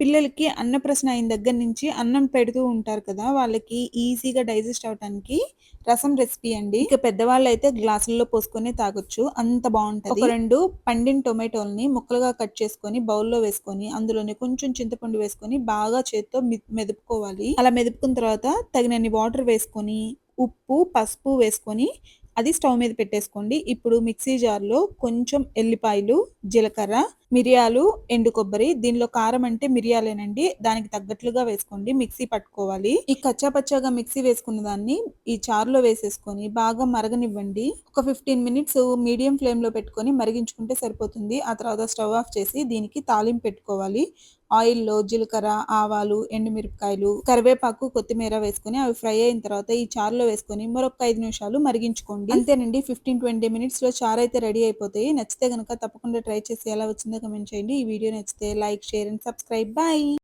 పిల్లలకి అన్నప్రసన అయిన దగ్గర నుంచి అన్నం పెడుతూ ఉంటారు కదా వాళ్ళకి ఈజీగా డైజెస్ట్ అవడానికి రసం రెసిపీ అండి. ఇక పెద్దవాళ్ళు అయితే గ్లాసుల్లో పోసుకొని తాగొచ్చు అంత బాగుంటది. ఒక రెండు పండిన టొమాటోల్ని ముక్కలుగా కట్ చేసుకొని బౌల్లో వేసుకొని అందులోనే కొంచెం చింతపండు వేసుకొని బాగా చేత్తో మెదుపుకోవాలి. అలా మెదుపుకున్న తర్వాత తగినన్ని వాటర్ వేసుకొని ఉప్పు పసుపు వేసుకొని అది స్టవ్ మీద పెట్టేసుకోండి. ఇప్పుడు మిక్సీ జార్లో కొంచెం ఎల్లిపాయలు జీలకర్ర మిరియాలు ఎండు కొబ్బరి దీనిలో కారం అంటే మిరియాలేనండి. దానికి తగ్గట్లుగా వేసుకోండి. మిక్సీ పట్టుకోవాలి. ఈ కచ్చా పచ్చాగా మిక్సీ వేసుకున్న దాన్ని ఈ చారులో వేసేసుకొని బాగా మరగనివ్వండి. ఒక ఫిఫ్టీన్ మినిట్స్ మీడియం ఫ్లేమ్లో పెట్టుకొని మరిగించుకుంటే సరిపోతుంది. ఆ తర్వాత స్టవ్ ఆఫ్ చేసి దీనికి తాలింపు పెట్టుకోవాలి. ఆయిల్లో జీలకర్ర ఆవాలు ఎండుమిరపకాయలు కరివేపాకు కొత్తిమీర వేసుకొని అవి ఫ్రై అయిన తర్వాత ఈ చారులో వేసుకొని మరొక ఐదు నిమిషాలు మరిగించుకోండి. అంతేనండి ఫిఫ్టీన్ ట్వంటీ మినిట్స్లో చారు అయితే రెడీ అయిపోతాయి. నచ్చితే గనుక తప్పకుండా ట్రై చేసి ఎలా వచ్చిందో కమెంట్ చేయండి. ఈ వీడియో నచ్చితే like share and subscribe bye